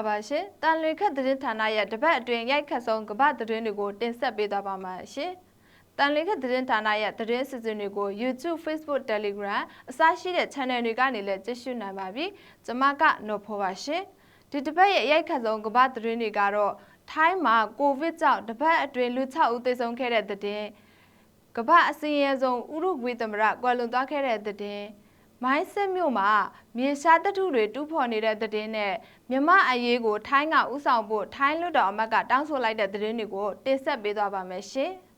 မင်္ဂလာပါရှင်။တန်လွင်ခက်သတင်းဌာနရဲ့တပတ်အတွင်းရိုက်ခတ်ဆုံးကမ္ဘာသတင်းတွေကိုတင်ဆက်ပေးသွားပါမယ်ရှင်။တန်လွင်ခက်သတင်းဌာနရဲ့သတင်းစီစဉ်တွေကို YouTube, Facebook, Telegram အစရှိတဲ့ channel တွေကနေလည်းကြည့်ရှုနိုင်ပါပြီ။ကျွန်မကနော်ဖောပါရှင်။ဒီတပတ်ရဲ့ရိုက်ခတ်ဆုံးကမ္ဘာသတင်းတွေကတော့ထိုင်းမှာကိုဗစ်ကြောင့်တပတ်အတွင်းလူ6ဦးသေဆုံးခဲ့တဲ့သတင်းကမ္ဘာအစင်းရဲဆုံးဥရုဂွေသမရကွယ်လွန်သွားခဲ့တဲ့သတင်း မိုင်းဆက်မြို့မှာမြေရှားတထုတွေတူးဖော်နေတဲ့သတင်းနဲ့မြမအရေးကိုထိုင်းကဥဆောင်ဖို့ထိုင်းလွတ်တော်အမတ်ကတောင်းဆိုလိုက်တဲ့သတင်းတွေကိုတင်ဆက်ပေးသွားပါမယ်ရှင်။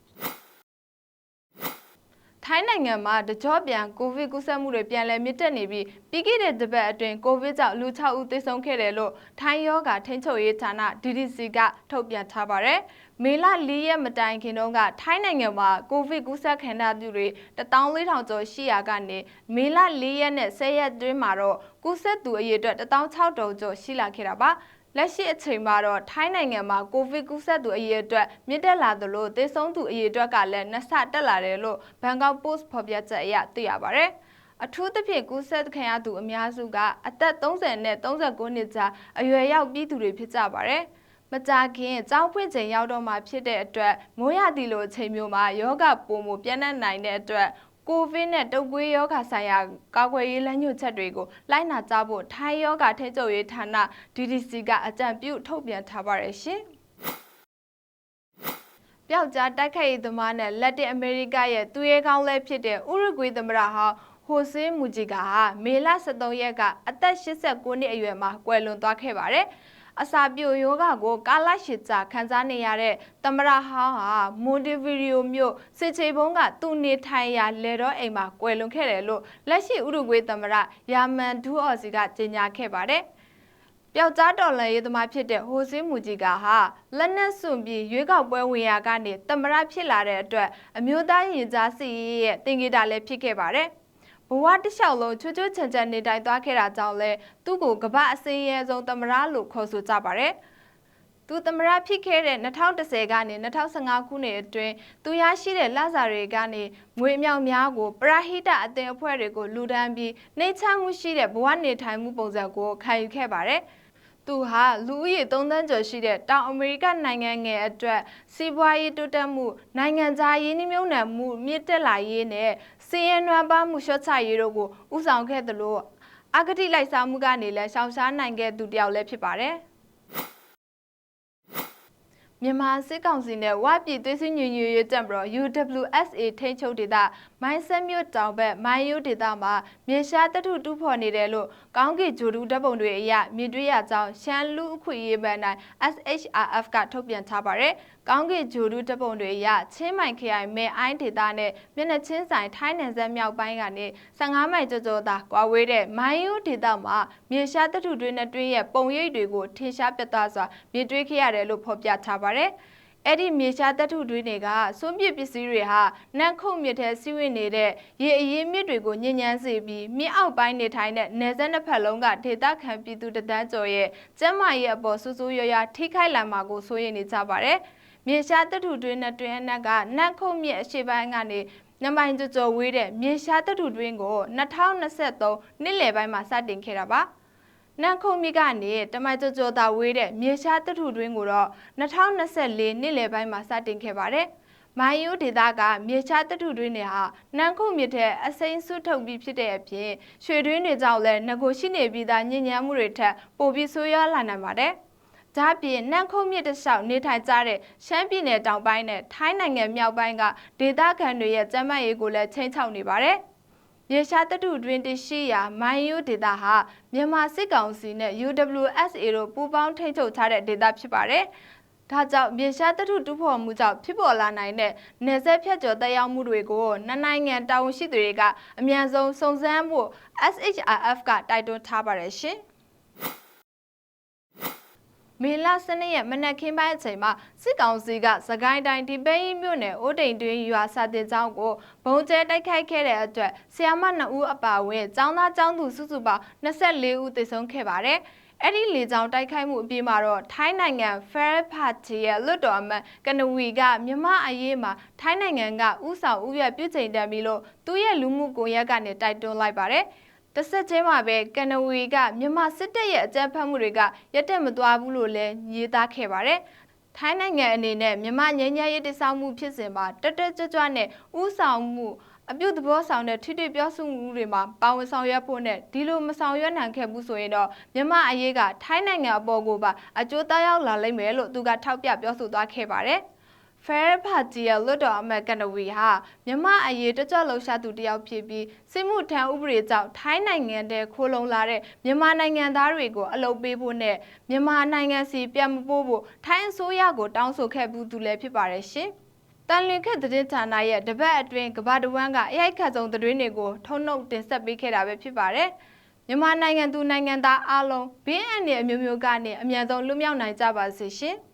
ထိုင်းနိုင်ငံမှာတကြောပြန်ကိုဗစ်ကူးစက်မှုတွေပြန်လည်မြင့်တက်နေပြီးပြီးခဲ့တဲ့တစ်ပတ်အတွင်းကိုဗစ်ကြောင့်လူ6ဦးသေဆုံးခဲ့တယ်လို့ထိုင်းယောဂထိန်းချုပ်ရေးဌာန DDC ကထုတ်ပြန်ထားပါတယ်။မေလ၄ရက်မတိုင်ခင်တုန်းကထိုင်းနိုင်ငံမှာကိုဗစ်ကူးစက်ခံရသူတွေ14000ကျော်ရှိရာကနေမေလ၄ရက်နဲ့10ရက်တွင်းမှာတော့ကူးစက်သူအရေအတွက်16000ကျော်ရှိလာခဲ့တာပါ။ လက်ရှိအချိန်မှာတော့ထိုင်းနိုင်ငံမှာကိုဗစ်ကူးစက်သူအရေအတွက်မြင့်တက်လာသလိုသေဆုံးသူအရေအတွက်ကလည်းနှစ်ဆတက်လာတယ်လို့ဘန်ကောက်ပို့စ်ဖော်ပြချက်အရသိရပါဗျ။အထူးသဖြင့်ကူးစက်ခံရသူအများစုကအသက်30နဲ့39နှစ်ကြားအရွယ်ရောက်ပြည်သူတွေဖြစ်ကြပါတယ်။မကြခင်ကြောင်းဖွင့်ချိန်ရောက်တော့မှဖြစ်တဲ့အတွက်မိုးရသီလိုအချိန်မျိုးမှာယောဂပုံမှုပြန့်နှံ့နိုင်တဲ့အတွက် ကိုဗစ်နဲ့တုပ်ကွေးယောဂဆိုင်ရာကာကွယ်ရေးလမ်းညွှန်ချက်တွေကိုလိုက်နာကြဖို့ထိုင်းယောဂထိန်းချုပ်ရေးဌာန DDC ကအကြံပြုထုတ်ပြန်ထားပါတယ်ရှင်။ပျောက်ကြားတိုက်ခိုက်ရေးသမားနဲ့လက်တင်အမေရိကရဲ့သူရဲကောင်းလဲဖြစ်တဲ့ဥရုဂွေသမရဟောင်းဟိုဆေးမူဂျီကာဟာမေလ23ရက်ကအသက်89နှစ်အရွယ်မှာကွယ်လွန်သွားခဲ့ပါတယ်။ အစာပြိုယောဂကိုကာလရှည်ကြာခံစားနေရတဲ့သမရဟောင်းဟာမွန်တီဗီရီယိုမြို့စစ်ချေဘုံကသူ့နေထိုင်ရာလေတော့အိမ်မှာကွယ်လွန်ခဲ့တယ်လို့လက်ရှိဥရုဂွေးသမရယာမန်ဒူအော်စီကကြေညာခဲ့ပါတယ်ပျောက်ကြားတော်လှန်ရေးသမားဖြစ်တဲ့ဟိုစင်းမူကြီးကဟာလက်နက်စွန်ပြီးရွေးကောက်ပွဲဝင်ရာကနေတမရဖြစ်လာတဲ့အတွက်အမျိုးသားရင်ကြားစီရဲ့တင်ကြတာလည်းဖြစ်ခဲ့ပါတယ်။ ဘဝတစ်လျှောက်လုံးချွတ်ချွတ်ချန်ချန်နေတိုင်သွားခဲ့တာကြောင့်လဲသူ့ကိုကပအစင်းရဲဆုံးသမရလို့ခေါ်ဆိုကြပါတယ်သူသမရဖြစ်ခဲ့တဲ့2010ကနေ2015ခုနှစ်အတွင်းသူရရှိတဲ့လစာတွေကနေငွေအမြောက်များကိုပရဟိတအသင်းအဖွဲ့တွေကိုလူဒန်းပြီးနှိမ့်ချမှုရှိတဲ့ဘဝနေထိုင်မှုပုံစံကိုခံယူခဲ့ပါတယ်။ သူဟာလူဦးရေ3သန်းကျော်ရှိတဲ့တောင်အမေရိကနိုင်ငံငယ်အတွက်စီးပွားရေးတိုးတက်မှုနိုင်ငံခြားရေးနှိမ့်မြုံနယ်မှုမြင့်တက်လာရေးနဲ့စီးရဲနွမ်းပါမှုရှော့ချရေးတို့ကိုဥဆောင်ခဲ့သလိုအဂတိလိုက်စားမှုကနေလည်းရှောင်ရှားနိုင်ခဲ့သူတယောက်လည်းဖြစ်ပါတယ်။ မြန်မာစစ်ကောင်စီနဲ့ဝပြည်သွေးစည်းညီညွတ်ရေးတပ်မတော် UWSA ထိန်းချုပ်ဒေသမိုင်းဆက်မြို့တောင်ဘက်မိုင်းယိုဒေသမှာမြေရှားတထုတူးဖော်နေတယ်လို့ကောင်းကင်ဂျိုဒူတပ်ပုံတွေအရမြင်တွေ့ရကြောင်းရှမ်းလူအခွင့်အရေးဘဏ်တိုင်း SHRF ကထုတ်ပြန်ထားပါတယ်။ကောင်းကင်ဂျိုဒူတပ်ပုံတွေအရချင်းမိုင်ခရိုင်မဲအိုင်းဒေသနဲ့မျက်နှာချင်းဆိုင်ထိုင်းနယ်စပ်မြောက်ပိုင်းကနေ15မိုင်ကျော်ကျော်သာကွာဝေးတဲ့မိုင်းယိုဒေသမှာမြေရှားတထုတွေနဲ့တွင်းရဲ့ပုံရိပ်တွေကိုထင်ရှားပြသစွာမြင်တွေ့ခဲ့ရတယ်လို့ဖော်ပြထားပါတယ်။အဲ့ဒီမြေရှားတပ်ထုတွင်းတွေကစွန့်ပစ်ပစ္စည်းတွေဟာနန့်ခုတ်မြစ်ထဲစီးဝင်နေတဲ့ရေအရင်းမြစ်တွေကိုညဉ့်ညမ်းစေပြီးမြစ်အောက်ပိုင်းနေထိုင်တဲ့နယ်စပ်နှစ်ဖက်လုံးကဒေသခံပြည်သူတဒန်းကျော်ရဲ့ကျန်းမာရေးအပေါ်ဆူဆူရွရွထိခိုက်လာမှာကိုစိုးရိမ်နေကြပါတယ်။မြေရှားတပ်ထုတွင်းနဲ့တွင်းအနက်ကနန့်ခုတ်မြစ်အရှိပိုင်းကနေနမိုင်ကျော်ကျော်ဝေးတဲ့မြေရှားတပ်ထုတွင်းကို2023နှစ်လယ်ပိုင်းမှာစတင်ခဲ့တာပါ။ နန်ခုံမြစ်ကနေတမိုင်ကျော်ကျော်သာဝေးတဲ့မြေရှားတထုတွင်းကိုတော့2024နှစ်လယ်ပိုင်းမှာစတင်ခဲ့ပါတယ်။မိုင်းယိုဒေသကမြေရှားတထုတွင်းတွေဟာနန်ခုံမြစ်ထဲအစိမ်းစုထုတ်ပြီးဖြစ်တဲ့အပြင်ရွှေတွင်းတွေကြောင့်လည်းငကိုရှိနေပြီးသားညဉ့်ညမ်းမှုတွေထက်ပိုပြီးဆိုးရွားလာနိုင်ပါတယ်။ဒါပြင်နန့်ခုံမြစ်တလျှောက်နေထိုင်ကြတဲ့ရှမ်းပြည်နယ်တောင်ပိုင်းနဲ့ထိုင်းနိုင်ငံမြောက်ပိုင်းကဒေသခံတွေရဲ့ကျန်းမာရေးကိုလည်းချိန်ချောက်နေပါတယ်။ ရေရှားတတုတွင်တရှိရာမိုင်းယိုဒေတာဟာမြန်မာစစ်ကောင်စီနဲ့ UWSA တို့ပူးပေါင်းထိန်းချုပ်ထားတဲ့ဒေတာဖြစ်ပါတယ်။ဒါကြောင့်မြေရှားတထုတူဖော်မှုကြောင့်ဖြစ်ပေါ်လာနိုင်တဲ့နယ်စပ်ဖြတ်ကျော်တက်ရောက်မှုတွေကိုနှစ်နိုင်ငံတာဝန်ရှိသူတွေကအမြန်ဆုံးစုံစမ်းဖို့ SHRF ကတိုက်တွန်းထားပါတယ်ရှင်။ မေလ12ရက်မနက်ခင်းပိုင်းအချိန်မှာစစ်ကောင်စီကစကိုင်းတိုင်းဒီပဲရင်မြို့နယ်အိုးတိန်တွင်ရွာစာတင်ကျောင်းကိုဘုံကျဲတိုက်ခိုက်ခဲ့တဲ့အတွက်ဆရာမ2ဦးအပါအဝင်ကျောင်းသားကျောင်းသူစုစုပေါင်း24ဦးသေဆုံးခဲ့ပါတယ်။အဲ့ဒီလေကြောင်းတိုက်ခိုက်မှုအပြီးမှာတော့ထိုင်းနိုင်ငံ Fair Party ရဲ့လွတ်တော်အမတ်ကနဝီကမြမအရေးမှာထိုင်းနိုင်ငံကဥဆောင်ဥရပြုချိန်တန်ပြီလို့သူ့ရဲ့လူမှုကွန်ရက်ကနေတိုက်တွန်းလိုက်ပါတယ်။ တတစ်ဆက်ချင်းမှာပဲကန်နဝီကမြန်မာစစ်တပ်ရဲ့အကြမ်းဖက်မှုတွေကရက်တက်မသွားဘူးလို့လည်းရေးသားခဲ့ပါတယ်။ထိုင်းနိုင်ငံအနေနဲ့မြန်မာငြိမ်းချမ်းရေးတည်ဆောက်မှုဖြစ်စဉ်မှာတက်တက်ကြွကြွနဲ့ဥဆောင်မှုအပြုသဘောဆောင်တဲ့ထိတွေ့ပြောဆိုမှုတွေမှာပါဝင်ဆောင်ရွက်ဖို့နဲ့ဒီလိုမဆောင်ရွက်နိုင်ခဲ့ဘူးဆိုရင်တော့မြန်မာအရေးကထိုင်းနိုင်ငံအပေါ်ကိုပါအကျိုးသက်ရောက်လာလိမ့်မယ်လို့သူကထောက်ပြပြောဆိုသွားခဲ့ပါတယ်။ ဖဲဖာဂျီယာလွတ်တော်အမတ်ကန်နဝီဟာမြမအရေးတက်ကြွလှုပ်ရှားသူတစ်ယောက်ဖြစ်ပြီးစစ်မှုထမ်းဥပဒေကြောင့်ထိုင်းနိုင်ငံထဲခိုးလုံလာတဲ့မြန်မာနိုင်ငံသားတွေကိုအလုပ်ပေးဖို့နဲ့မြန်မာနိုင်ငံစီပြန်မပို့ဖို့ထိုင်းအစိုးရကိုတောင်းဆိုခဲ့ဘူးသူလည်းဖြစ်ပါတယ်ရှင်။တန်လွင်ခက်သတင်းဌာနရဲ့တပတ်အတွင်းကဘာတဝမ်းကအရိုက်ခတ်ဆုံးသတင်းတွေကိုထုံနှုတ်တင်ဆက်ပေးခဲ့တာပဲဖြစ်ပါတယ်။မြန်မာနိုင်ငံသူနိုင်ငံသားအားလုံးဘေးအန္တရာယ်အမျိုးမျိုးကနေအမြန်ဆုံးလွတ်မြောက်နိုင်ကြပါစေရှင်။